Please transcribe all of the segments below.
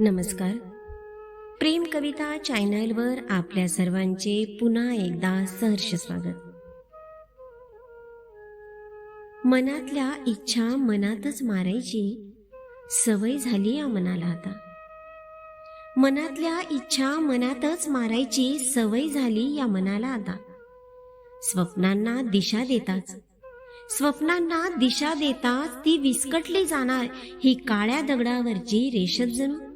नमस्कार. प्रेम कविता चॅनलवर आपल्या सर्वांचे पुन्हा एकदा सहर्ष स्वागत. मनातल्या इच्छा मनातच मारायची सवय झाली या मनाला आता. मनातल्या इच्छा मनातच मारायची सवय झाली या मनाला आता. स्वप्नांना दिशा देताच. स्वप्नांना दिशा देताच ती विस्कटली जाणार ही काळ्या दगडावरची रेषत जणू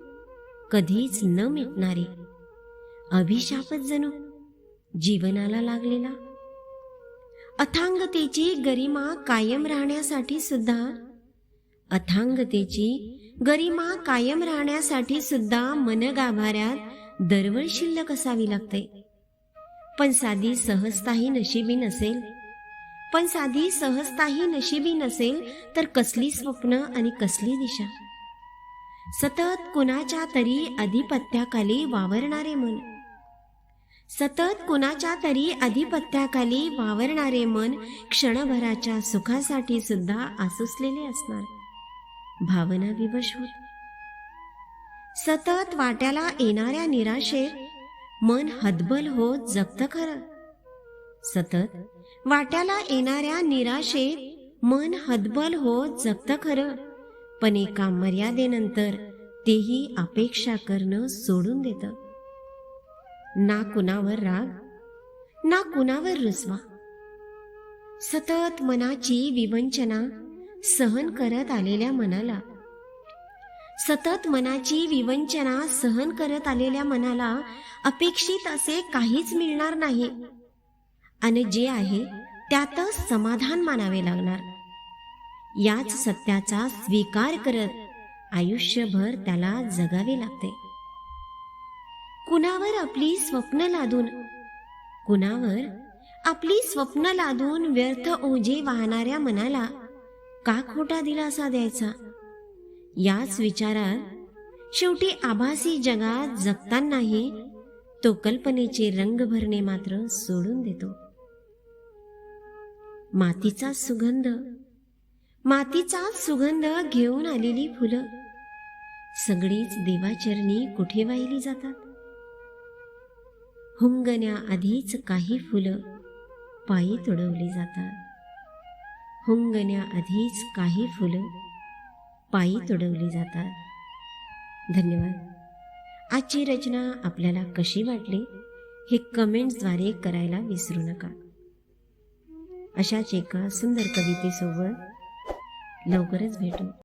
कधीच न मिटणारी. अभिशापच जणू जीवनाला लागलेला. अथांगतेची गरिमा कायम राहण्यासाठी सुद्धा अथांगतेची गरिमा कायम राहण्यासाठी सुद्धा मनगाभाऱ्यात दरवळ शिल्लक असावी लागते. पण साधी सहजताही नशिबी नसेल. पण साधी सहजताही नशिबी नसेल तर कसली स्वप्न आणि कसली दिशा? सतत कुणाच्या तरी अधिपत्याखाली वावरणारे मन. सतत कुणाच्या तरी अधिपत्याखाली वावरणारे मन क्षणभराच्या सुखासाठी सुद्धा आसुसलेले असणार. भावना विवश होत. सतत वाट्याला येणाऱ्या निराशेत मन हदबल होत जगत खरं. सतत वाट्याला येणाऱ्या निराशेत मन हदबल होत जगत खरं. पण एका मर्यादेनंतर तेही अपेक्षा करणं सोडून देतं. ना कुणावर राग ना कुणावर रुसवा सतत मनाची विवंचना सहन करत आलेल्या मनाला. सतत मनाची विवंचना सहन करत आलेल्या मनाला अपेक्षित असे काहीच मिळणार नाही. आणि जे आहे त्यातच समाधान मानावे लागणार. याच सत्याचा स्वीकार करत आयुष्यभर त्याला जगावे लागते. कुणावर आपली स्वप्न लादून? कुणावर आपली स्वप्न लादून व्यर्थ ओझे वाहणाऱ्या मनाला का खोटा दिलासा द्यायचा? याच विचारात शेवटी आभासी जगात जगतानाही तो कल्पनेचे रंग भरणे मात्र सोडून देतो. मातीचा सुगंध मातीचा सुगंध घेऊन आलेली फुलं. सगळीच देवाचरणी कुठे वाहिली जातात? हुंगण्याआधीच काही फुलं पायी तुडवली जातात. हुंगण्याआधीच काही फुलं पायी तुडवली जातात. धन्यवाद. आजची रचना आपल्याला कशी वाटली हे कमेंट्सद्वारे करायला विसरू नका. अशाच एका सुंदर कवितेसोबत लवकरच भेटू.